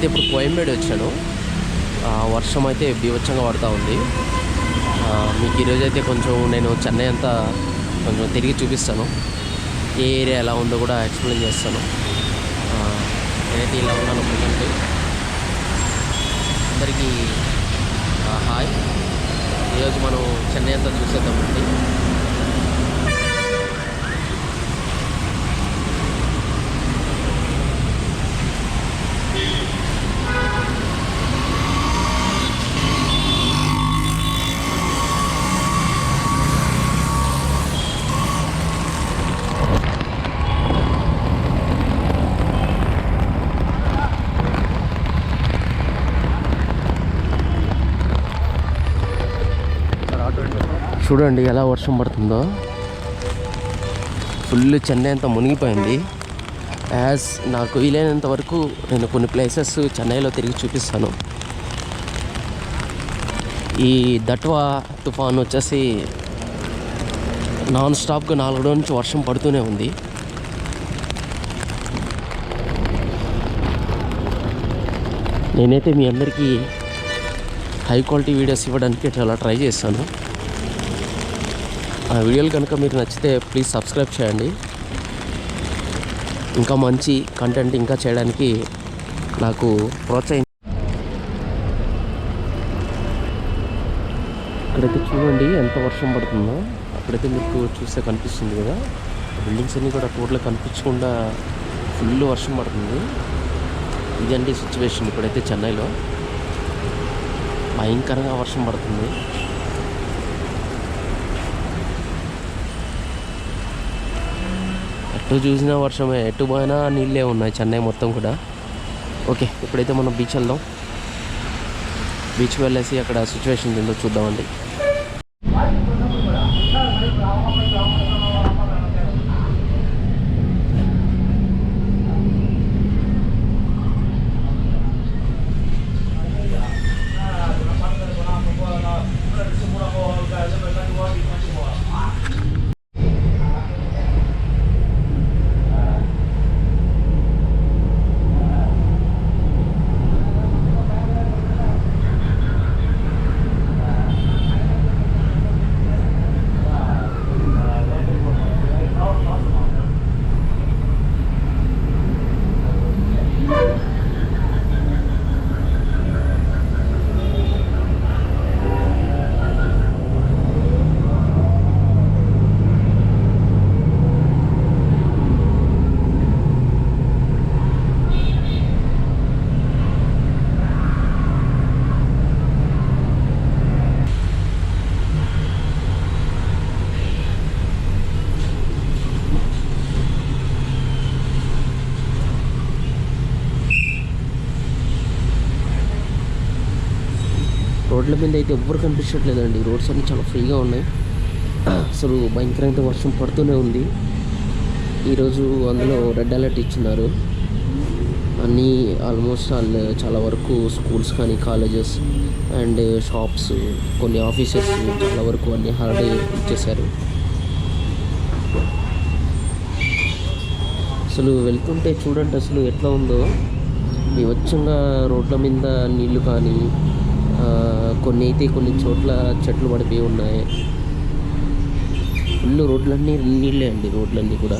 నేనైతే ఇప్పుడు కోయంబేడు వచ్చాను. వర్షం అయితే బీభత్సంగా పడుతూ ఉంది. మీకు ఈరోజు అయితే కొంచెం నేను చెన్నై అంతా కొంచెం తిరిగి చూపిస్తాను. ఏ ఏరియా ఎలా ఉందో కూడా ఎక్స్ప్లెయిన్ చేస్తాను. నేనైతే ఇలా ఉన్నాను ప్రజెంట్. అందరికీ హాయ్. ఈరోజు మనం చెన్నై అంతా చూసేద్దామండి. చూడండి ఎలా వర్షం పడుతుందో. ఫుల్ చెన్నై అంతా మునిగిపోయింది. యాజ్ నాకు వీలైనంత వరకు నేను కొన్ని ప్లేసెస్ చెన్నైలో తిరిగి చూపిస్తాను. ఈ దట్వా తుఫాన్ వచ్చేసి నాన్ స్టాప్గా నాలుగు రోజుల నుంచి వర్షం పడుతూనే ఉంది. నేనైతే మీ అందరికీ హై క్వాలిటీ వీడియోస్ ఇవ్వడానికి చాలా ట్రై చేస్తాను ఆ వీడియోలు కనుక మీకు నచ్చితే ప్లీజ్ సబ్స్క్రైబ్ చేయండి. ఇంకా మంచి కంటెంట్ ఇంకా చేయడానికి నాకు ప్రోత్సహి ఇక్కడైతే చూడండి ఎంత వర్షం పడుతుందో. అక్కడైతే మీకు చూస్తే కనిపిస్తుంది కదా. బిల్డింగ్స్ అన్నీ కూడా టోటల్ కనిపించకుండా ఫుల్ వర్షం పడుతుంది. ఇదండి సిచ్యువేషన్ ఇప్పుడైతే చెన్నైలో. భయంకరంగా వర్షం పడుతుంది. ఎటు చూసినా వర్షమే ఎటు పోయినా నీళ్ళే ఉన్నాయి చెన్నై మొత్తం కూడా. ఓకే ఇప్పుడైతే మనం బీచ్ వెళ్దాం. బీచ్ వెళ్ళేసి అక్కడ సిచ్యువేషన్ ఏందో చూద్దామండి. రోడ్ల మీద అయితే ఎవ్వరు కనిపించట్లేదండి. రోడ్స్ అన్నీ చాలా ఫ్రీగా ఉన్నాయి. అసలు భయంకరంగా వర్షం పడుతూనే ఉంది. ఈరోజు అందులో రెడ్ అలర్ట్ ఇచ్చినారు. అన్నీ ఆల్మోస్ట్ ఆల్ చాలా వరకు స్కూల్స్ కానీ కాలేజెస్ అండ్ షాప్స్ కొన్ని ఆఫీసెస్ చాలా వరకు అన్ని హాలిడే ఇచ్చేశారు. అసలు వెళ్తుంటే చూడండి అసలు ఎట్లా ఉందో. వివచ్చంగా రోడ్ల మీద నీళ్ళు కానీ కొన్ని అయితే కొన్ని చోట్ల చెట్లు పడిపోయి ఉన్నాయి. ఫుల్ రోడ్లన్నీ నీళ్ళే అండి రోడ్లన్నీ కూడా.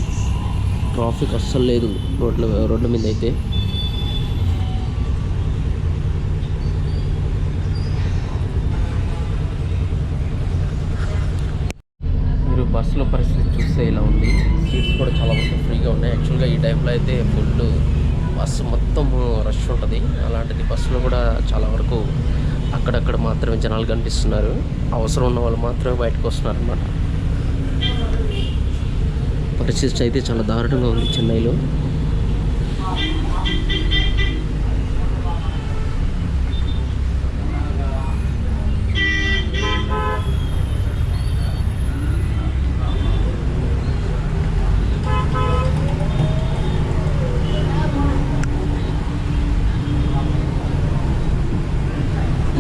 ట్రాఫిక్ అస్సలు లేదు రోడ్ల రోడ్ల మీద అయితే మీరు బస్సులో పరిస్థితి చూస్తే ఇలా ఉంది సీట్స్ కూడా చాలా వరకు ఫ్రీగా ఉన్నాయి యాక్చువల్గా ఈ టైంలో అయితే ఫుల్ బస్సు మొత్తం రష్ ఉంటుంది అలాంటిది బస్సులో కూడా చాలా వరకు అక్కడక్కడ మాత్రమే జనాలు కనిపిస్తున్నారు. అవసరం ఉన్న వాళ్ళు మాత్రమే బయటకు వస్తున్నారు అనమాట పరిస్థితి అయితే చాలా దారుణంగా ఉంది చెన్నైలో.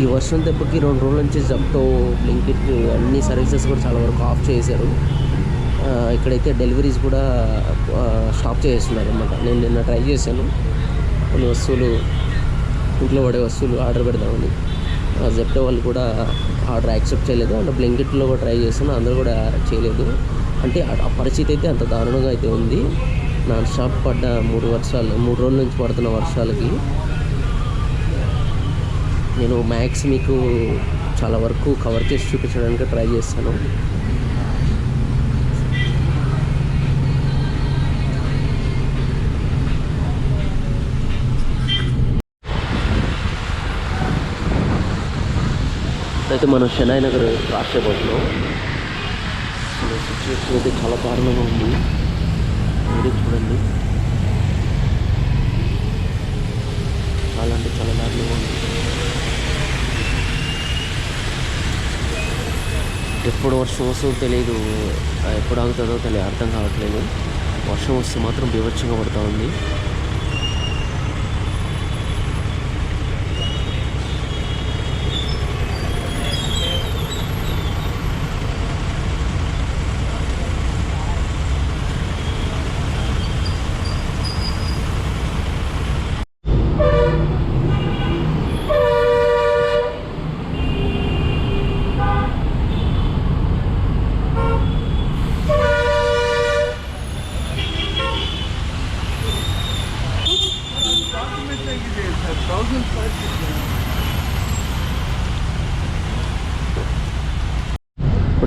ఈ వర్షం దెబ్బకి రెండు రోజుల నుంచి జప్టో బ్లింకిట్ అన్ని సర్వీసెస్ కూడా చాలా వరకు ఆఫ్ చేశారు. ఇక్కడైతే డెలివరీస్ కూడా స్టాప్ చేస్తున్నారు అనమాట నేను నిన్న ట్రై చేశాను. కొన్ని వస్తువులు ఇంట్లో పడే వస్తువులు ఆర్డర్ పెడదామని. జెప్టో వాళ్ళు కూడా ఆర్డర్ యాక్సెప్ట్ చేయలేదు. అండ్ బ్లింకెట్లో కూడా ట్రై చేస్తున్నా అందరూ కూడా చేయలేదు. అంటే ఆ- ఆ పరిస్థితి అయితే అంత దారుణంగా అయితే ఉంది. నాన్ స్టాప్ పడ్డ మూడు వర్షాలు మూడు రోజుల నుంచి పడుతున్న వర్షాలకి. నేను మ్యాక్స్ మీకు చాలా వరకు కవర్ చేసి చూపించడానికి ట్రై చేస్తాను. అయితే మనం చెన్నై నగర్ క్రాస్ చేయబోతున్నాం సిచ్యువేషన్ అయితే చాలా దారుణంగా ఉంది. మీరే చూడండి. చాలా అంటే చాలా దారుణంగా ఉంది. ఎప్పుడు వర్షం వస్తుందో తెలియదు ఎప్పుడు ఆగుతుందో తెలియదు అర్థం కావట్లేదు. వర్షం వస్తే మాత్రం బీభత్సంగా పడుతూ ఉంది.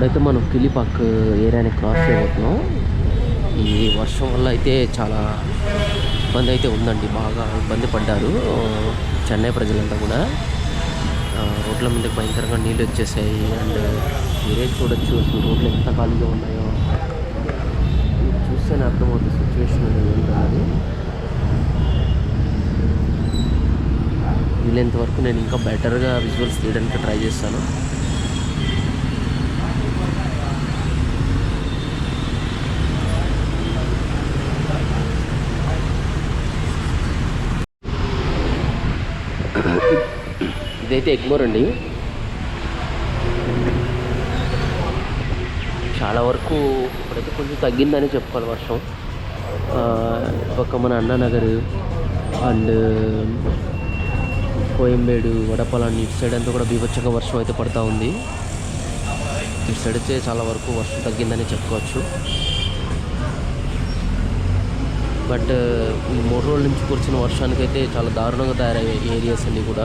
ఇప్పుడైతే మనం కిలిపాక్ ఏరియాని క్రాస్ చేయబోతున్నాం. ఈ వర్షం వల్ల అయితే చాలా ఇబ్బంది అయితే ఉందండి బాగా ఇబ్బంది పడ్డారు. చెన్నై ప్రజలంతా కూడా. రోడ్ల మీద భయంకరంగా నీళ్ళు వచ్చేసాయి. అండ్ మీరే చూడొచ్చు అసలు రోడ్లు ఎంత ఖాళీగా ఉన్నాయో. చూస్తేనే అర్థమవుతుంది సిచ్యువేషన్ అనేది వీలైనంత వరకు నేను ఇంకా బెటర్గా విజువల్స్ తీయడానికి ట్రై చేస్తాను. ఇదైతే ఎగ్మోర్ అండి. చాలా వరకు ఇప్పుడైతే కొంచెం తగ్గిందని చెప్పుకోవాలి వర్షం. ఒక పక్క మన అన్నానగర్ అండ్ కోయంబేడు వడపలాన్ని ఇటు సైడ్ అంతా కూడా బీభత్సంగా వర్షం అయితే పడుతూ ఉంది. ఇటు సైడ్ అయితే చాలా వరకు వర్షం తగ్గిందని చెప్పుకోవచ్చు. బట్ ఈ మూడు రోజుల నుంచి కురిసిన వర్షానికైతే చాలా దారుణంగా తయారయ్యాయి ఏరియాస్ అన్నీ కూడా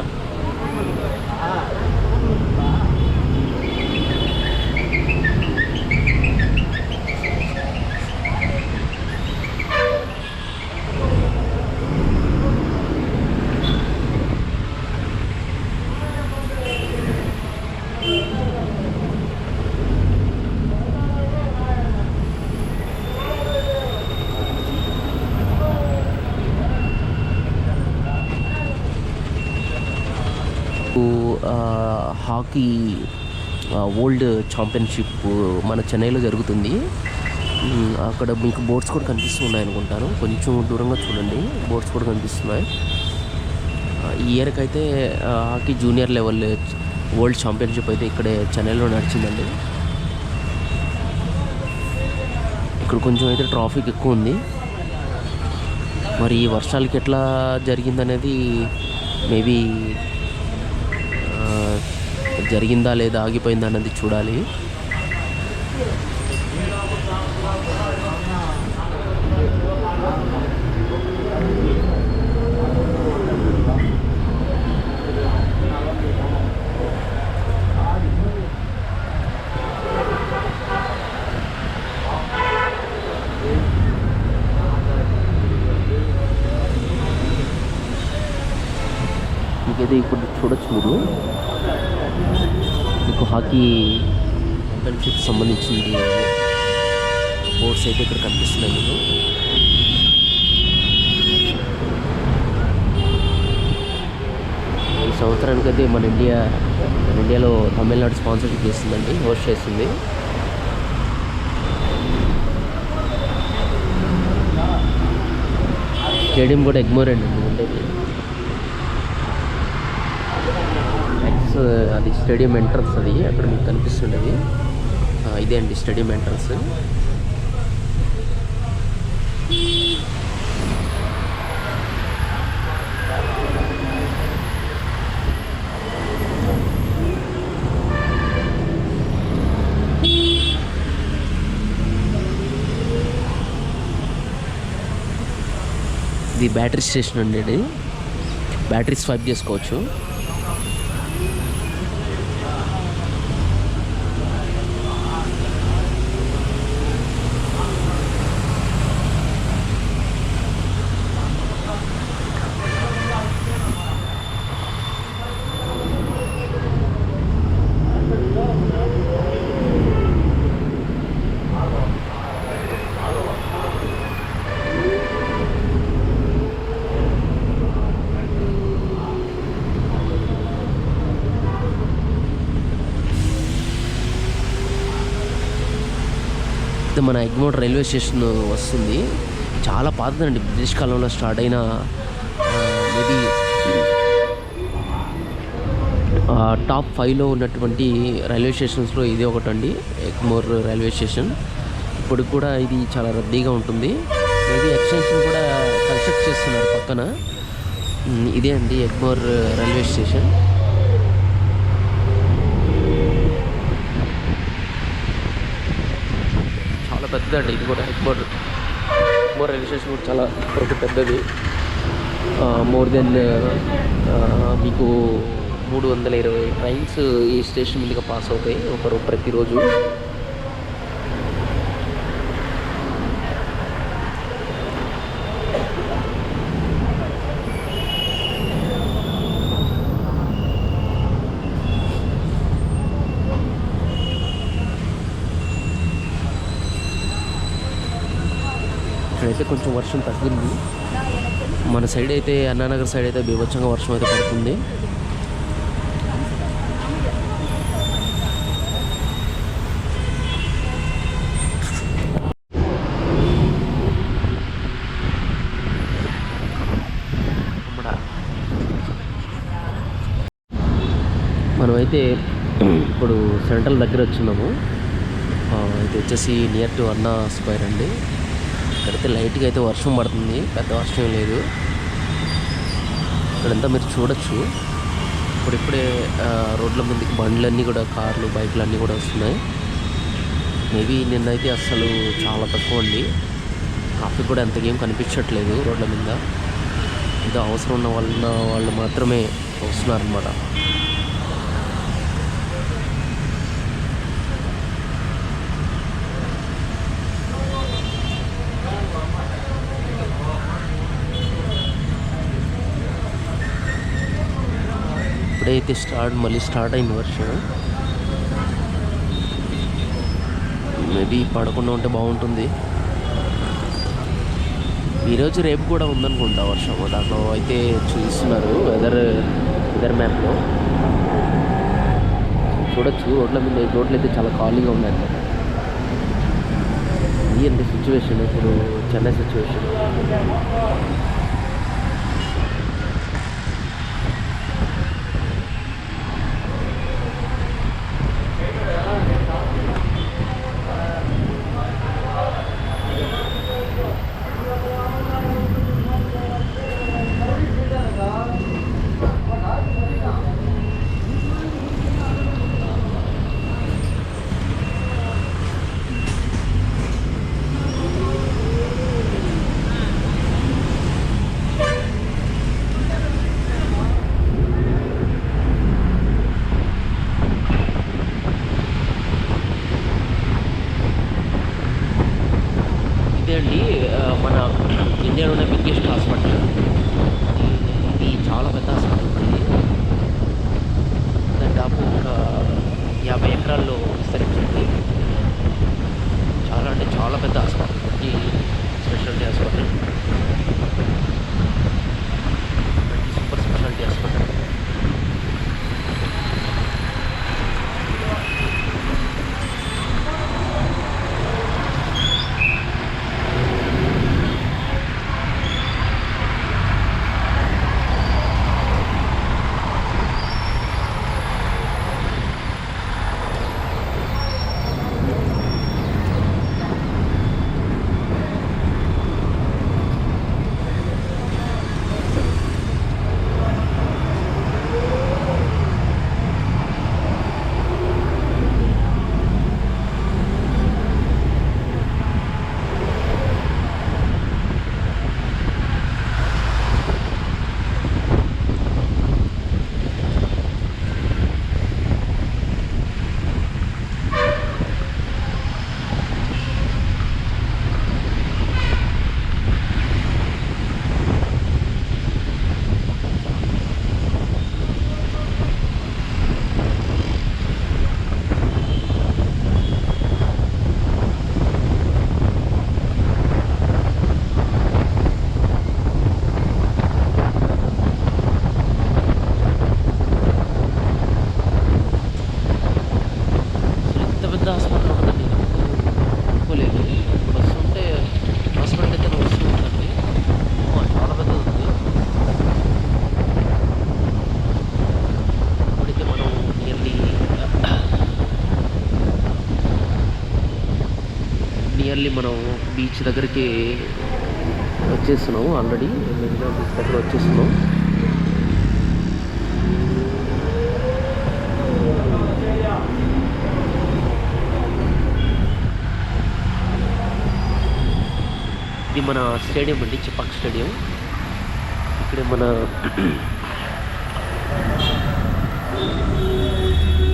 ఆ, హాకీ వరల్డ్ ఛాంపియన్షిప్ మన చెన్నైలో జరుగుతుంది. అక్కడ మీకు బోర్డ్స్ కూడా కనిపిస్తున్నాయి అనుకుంటాను. కొంచెం దూరంగా చూడండి. బోర్డ్స్ కూడా కనిపిస్తున్నాయి. ఈ ఇయర్కి అయితే hockey junior level world championship అయితే ఇక్కడే చెన్నైలో నడిచిందండి. ఇక్కడ కొంచెం అయితే ట్రాఫిక్ ఎక్కువ ఉంది. మరి ఈ వర్షాలకి ఎట్లా జరిగిందనేది మేబీ జరిగిందా లేదా ఆగిపోయిందా అన్నది చూడాలి మీకైతే ఇప్పుడు చూడొచ్చు మీరు మీకు హాకీ ఛాంపియన్షిప్ సంబంధించింది బోర్డ్స్ అయితే ఇక్కడ కనిపిస్తున్నాయి మీకు ఈ సంవత్సరానికి అయితే మన ఇండియా మన ఇండియాలో తమిళనాడు స్పాన్సర్షిప్ చేస్తుందండి హోస్ట్ చేస్తుంది. స్టేడియం కూడా ఎగ్మోర్ అండి ఉండేది. ఎక్స్ అది స్టేడియం ఎంట్రన్స్ అది అక్కడ మీకు కనిపిస్తుండేది ఇదే అండి స్టేడియం ఎంట్రన్స్. ఇది బ్యాటరీ స్టేషన్ ఉండేది బ్యాటరీ స్వైప్ చేసుకోవచ్చు. అయితే మన ఎగ్మోర్ రైల్వే స్టేషన్ వస్తుంది. చాలా పాతదండి. బ్రిటిష్ కాలంలో స్టార్ట్ అయిన మేబీ టాప్ ఫైవ్లో ఉన్నటువంటి రైల్వే స్టేషన్స్లో ఇది ఒకటండి ఎగ్మోర్ రైల్వే స్టేషన్. ఇప్పుడు కూడా ఇది చాలా రద్దీగా ఉంటుంది. మేబీ ఎక్స్టెన్షన్ కూడా కన్స్ట్రక్ట్ చేస్తున్నారు పక్కన. ఇదే అండి ఎగ్మోర్ రైల్వే స్టేషన్ చాలా పెద్దదండి ఇది కూడా ఎగ్మోర్ ఎగ్మోర్ రైల్వే స్టేషన్ కూడా చాలా వరకు పెద్దది. మోర్ దెన్ మీకు మూడు వందల ఇరవై ట్రైన్స్ ఈ స్టేషన్ మీదుగా పాస్ అవుతాయి. ఒకరు ప్రతిరోజు ఇక్కడైతే కొంచెం వర్షం తగ్గింది. మన సైడ్ అయితే అన్నానగర్ సైడ్ అయితే బీభత్సంగా వర్షం అయితే పడుతుంది. మనమైతే ఇప్పుడు సెంట్రల్ దగ్గర వచ్చినాము. ఇది వచ్చేసి నియర్ టు అన్నా స్క్వేర్ అండి. ఇక్కడైతే లైట్గా అయితే వర్షం పడుతుంది. పెద్ద వర్షం లేదు. ఇక్కడంతా మీరు చూడొచ్చు. ఇప్పుడిప్పుడే రోడ్ల మీదకి బండ్లన్నీ కూడా కార్లు బైకులు అన్నీ కూడా వస్తున్నాయి. మేబీ నిన్నైతే అస్సలు చాలా తక్కువ అండి. ట్రాఫిక్ కూడా అంతకేం కనిపించట్లేదు రోడ్ల మీద. ఏదో అవసరం ఉన్న వాళ్ళ వాళ్ళు మాత్రమే వస్తున్నారనమాట ఇప్పుడైతే స్టార్ట్ మళ్ళీ స్టార్ట్ అయింది వర్షం మేబీ పడకుండా ఉంటే బాగుంటుంది. ఈరోజు రేపు కూడా ఉందనుకుంటా వర్షం దాంట్లో అయితే చూస్తున్నారు వెదర్ వెదర్ మ్యాప్లో చూడొచ్చు రోడ్ల మీద రోడ్లు అయితే చాలా ఖాళీగా ఉన్నాయి ఇది అండి సిచ్యువేషన్ ఇప్పుడు చెన్నై సిచ్యువేషన్ బీచ్ దగ్గరికి వచ్చేస్తున్నాము ఆల్రెడీ. మెరీనా బీచ్ దగ్గర వచ్చేస్తున్నాం ఇది మన స్టేడియం అండి చిపాక్ స్టేడియం. ఇక్కడ మన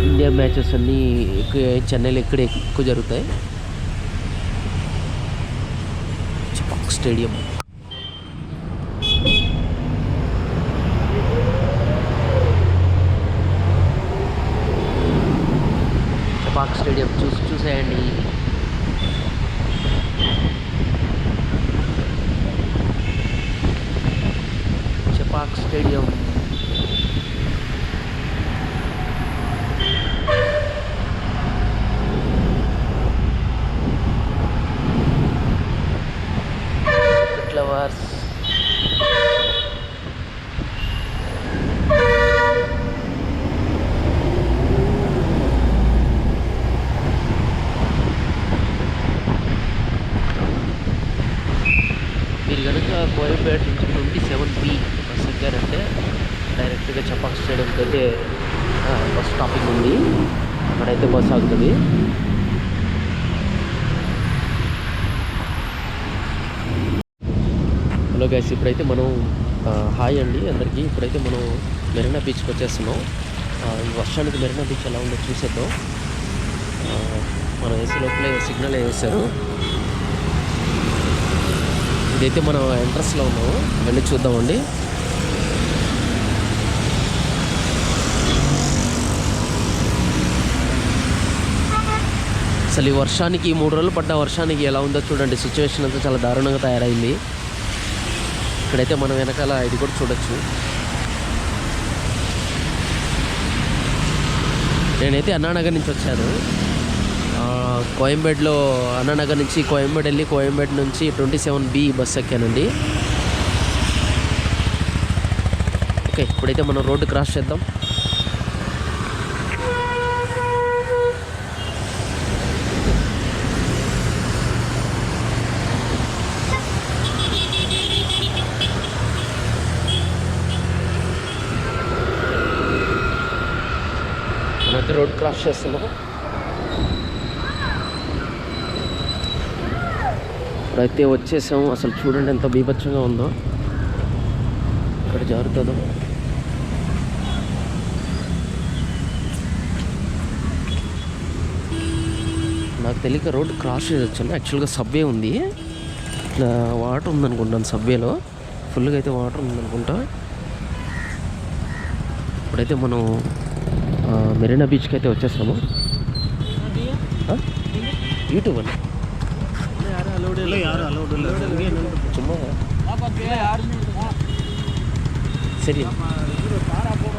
ఇండియా మ్యాచెస్ అన్నీ ఎక్కువ చెన్నైలో ఇక్కడ ఎక్కువ జరుగుతాయి. చిపాక్ స్టేడియం చిపాక్ స్టేడియం చూసి చూసేయండి చెపాక్ స్టేడియం más గైస్ ఇప్పుడైతే మనం హాయ్ అండి అందరికీ. ఇప్పుడైతే మనం మెరీనా బీచ్కి వచ్చేస్తున్నాం. ఈ వర్షానికి మెరీనా బీచ్ ఎలా ఉందో చూసేద్దాం. మనం వేసే లోపలే సిగ్నల్ వేసారు ఇదైతే మనం ఎంట్రన్స్లో ఉన్నాము వెళ్ళి చూద్దామండి. అసలు ఈ వర్షానికి ఈ మూడు రోజులు పడ్డ వర్షానికి ఎలా ఉందో చూడండి. సిచ్యువేషన్ అంతా చాలా దారుణంగా తయారైంది. ఇక్కడైతే మనం వెనకాల ఇది కూడా చూడొచ్చు. నేనైతే అన్నానగర్ నుంచి వచ్చాను. కోయంబేడ్లో అన్నానగర్ నుంచి కోయంబేడ్ వెళ్ళి కోయంబేడ్ నుంచి ట్వంటీ సెవెన్ బి బస్ ఎక్కానండి. ఓకే ఇప్పుడైతే మనం రోడ్డు క్రాస్ చేద్దాం. రోడ్ క్రాస్ చేస్తున్నాం. ఇప్పుడైతే వచ్చేసాము. అసలు చూడండి ఎంత బీభత్సంగా ఉందో. ఇక్కడ జారుతుందో. నాకు తెలియక రోడ్ క్రాస్ చేయొచ్చు యాక్చువల్గా సబ్వే ఉంది. ఇట్లా వాటర్ ఉందనుకుంటాను సబ్వేలో. ఫుల్గా అయితే వాటర్ ఉందనుకుంటా. ఇప్పుడైతే మనం మెరీనా బీచ్కి అయితే వచ్చేస్తాము యూట్యూబ్ అండి. సరే.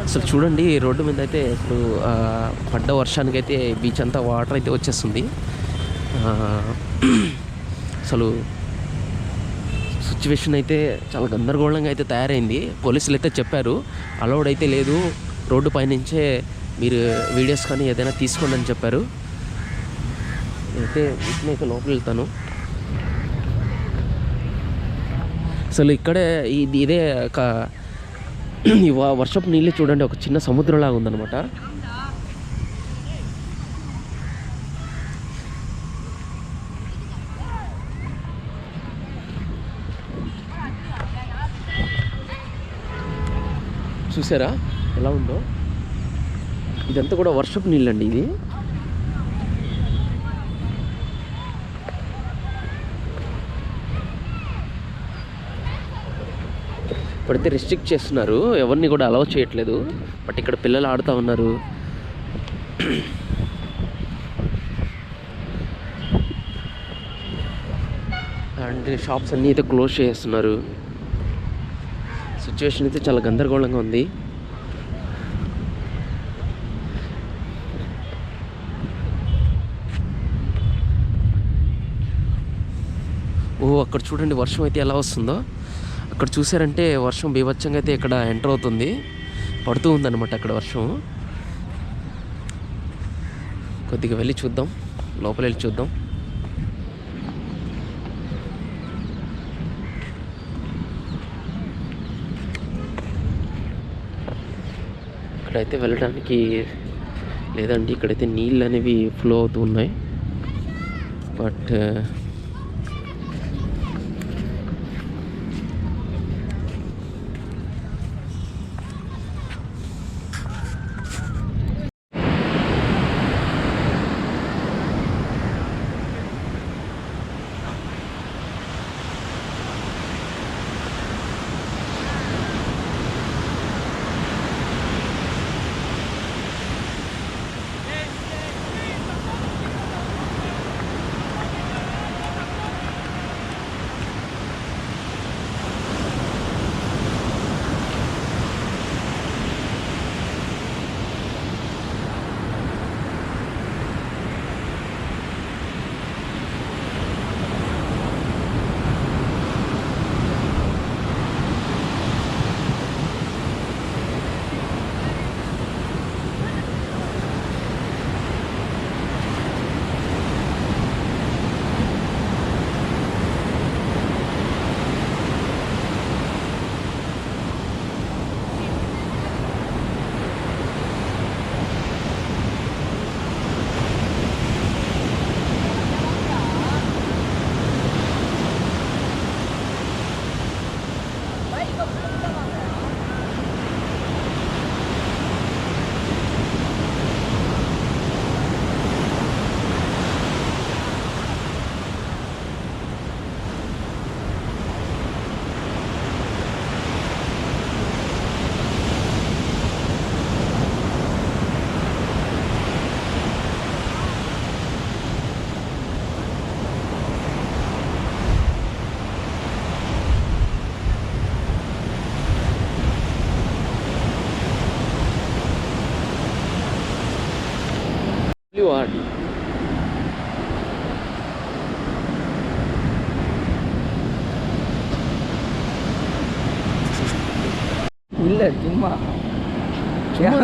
అసలు చూడండి రోడ్డు మీద అయితే ఇప్పుడు పడ్డ వర్షానికి అయితే బీచ్ అంతా వాటర్ అయితే వచ్చేస్తుంది. అసలు సిచ్యువేషన్ అయితే చాలా గందరగోళంగా అయితే తయారైంది. పోలీసులు అయితే చెప్పారు అలౌడ్ అయితే లేదు. రోడ్డు పైనుంచే మీరు వీడియోస్ కానీ ఏదైనా తీసుకోండి అని చెప్పారు. అయితే వీటిని అయితే లోపల వెళ్తాను. అసలు ఇక్కడే ఇది ఇదే ఒక ఈ వ- వర్షపు నీళ్ళు చూడండి ఒక చిన్న సముద్రంలాగా ఉందన్నమాట. చూసారా? ఎలా ఉందో? ఇదంతా కూడా వర్షపు నీళ్ళండి ఇది. ఇప్పుడైతే రిస్ట్రిక్ట్ చేస్తున్నారు. ఎవరిని కూడా అలౌ చేయట్లేదు. బట్ ఇక్కడ పిల్లలు ఆడుతూ ఉన్నారు. అండ్ షాప్స్ అన్నీ అయితే క్లోజ్ చేస్తున్నారు. సిచ్యువేషన్ అయితే చాలా గందరగోళంగా ఉంది. ఓ అక్కడ చూడండి వర్షం అయితే ఎలా వస్తుందో. అక్కడ చూసారంటే వర్షం బీభత్సంగా అయితే ఇక్కడ ఎంటర్ అవుతుంది. పడుతూ ఉందన్నమాట అక్కడ వర్షం. కొద్దిగా వెళ్ళి చూద్దాం. లోపల వెళ్ళి చూద్దాం. ఇక్కడైతే వెళ్ళడానికి లేదండి ఇక్కడైతే నీళ్ళు అనేవి ఫ్లో అవుతూ ఉన్నాయి. బట్ వాట్ இல்லை சும்மா சும்மா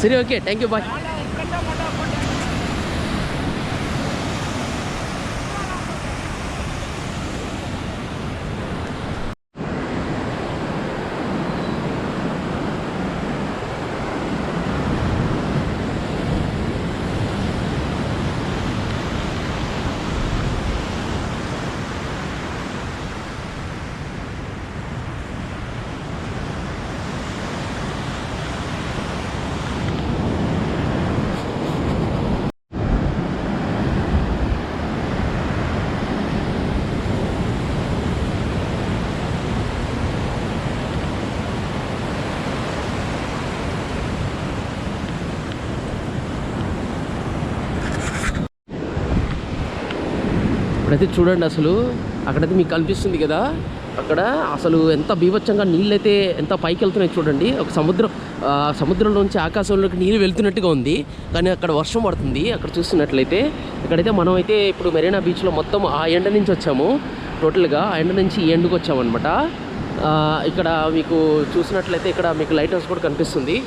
சரி ஓகே தேங்க்யூ பாய் ఇప్పుడైతే చూడండి అసలు అక్కడైతే మీకు కనిపిస్తుంది కదా? అక్కడ అసలు ఎంత బీభత్సంగా నీళ్ళైతే ఎంత పైకి వెళ్తున్నాయి చూడండి. ఒక సముద్రం ఆ, సముద్రంలోంచి ఆకాశంలోకి నీళ్ళు వెళ్తున్నట్టుగా ఉంది. కానీ అక్కడ వర్షం పడుతుంది. అక్కడ చూస్తున్నట్లయితే ఇక్కడైతే మనం అయితే ఇప్పుడు మెరీనా బీచ్లో మొత్తం ఆ ఎండ నుంచి వచ్చాము. టోటల్గా ఆ ఎండ నుంచి ఈ ఎండుకు వచ్చామన్నమాట. ఇక్కడ మీకు చూసినట్లయితే ఇక్కడ మీకు లైట్ హౌస్ కూడా కనిపిస్తుంది.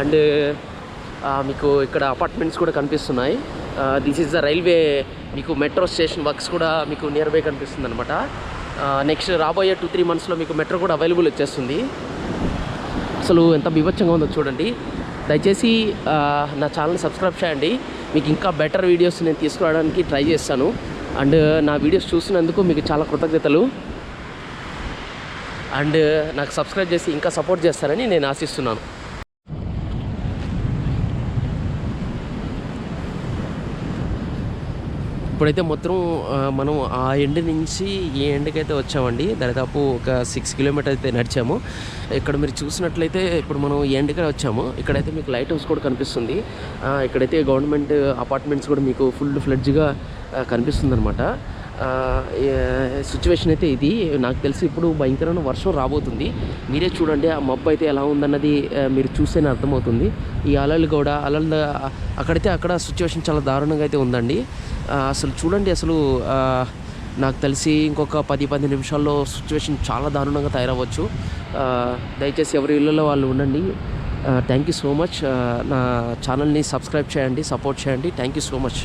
అండ్ మీకు ఇక్కడ అపార్ట్మెంట్స్ కూడా కనిపిస్తున్నాయి. దిస్ ఈజ్ ద రైల్వే మీకు మెట్రో స్టేషన్ వర్క్స్ కూడా మీకు నియర్ బై కనిపిస్తుంది అనమాట నెక్స్ట్ రాబోయే టూ త్రీ మంత్స్లో మీకు మెట్రో కూడా అవైలబుల్ వచ్చేస్తుంది. అసలు ఎంత బీభత్సంగా ఉందో చూడండి. దయచేసి నా ఛానల్ సబ్స్క్రైబ్ చేయండి. మీకు ఇంకా బెటర్ వీడియోస్ నేను తీసుకురావడానికి ట్రై చేస్తాను. అండ్ నా వీడియోస్ చూసినందుకు మీకు చాలా కృతజ్ఞతలు. అండ్ నాకు సబ్స్క్రైబ్ చేసి ఇంకా సపోర్ట్ చేస్తారని నేను ఆశిస్తున్నాను. ఇప్పుడైతే మొత్తం మనం ఆ ఎండ్ నుంచి ఈ ఎండ్కైతే వచ్చామండి. దాదాపు ఒక సిక్స్ కిలోమీటర్ అయితే నడిచాము. ఇక్కడ మీరు చూసినట్లయితే ఇప్పుడు మనం ఈ ఎండ్కే వచ్చాము. ఇక్కడైతే మీకు లైట్ హౌస్ కూడా కనిపిస్తుంది. ఇక్కడైతే గవర్నమెంట్ అపార్ట్మెంట్స్ కూడా మీకు ఫుల్ ఫ్లెడ్జ్గా కనిపిస్తుంది అనమాట సిచ్యువేషన్ అయితే ఇది. నాకు తెలిసి ఇప్పుడు భయంకరమైన వర్షం రాబోతుంది. మీరే చూడండి ఆ మబ్బు అయితే ఎలా ఉందన్నది మీరు చూస్తేనే అర్థమవుతుంది. ఈ అలలు కూడా అలలు అక్కడైతే అక్కడ సిచ్యువేషన్ చాలా దారుణంగా అయితే ఉందండి. అసలు చూడండి అసలు నాకు తెలిసి ఇంకొక పది పది నిమిషాల్లో సిచ్యువేషన్ చాలా దారుణంగా తయారవ్వచ్చు. దయచేసి ఎవరి ఇళ్ళలో వాళ్ళు ఉండండి. థ్యాంక్ యూ సో మచ్ నా ఛానల్ని సబ్స్క్రైబ్ చేయండి సపోర్ట్ చేయండి. Thank you so much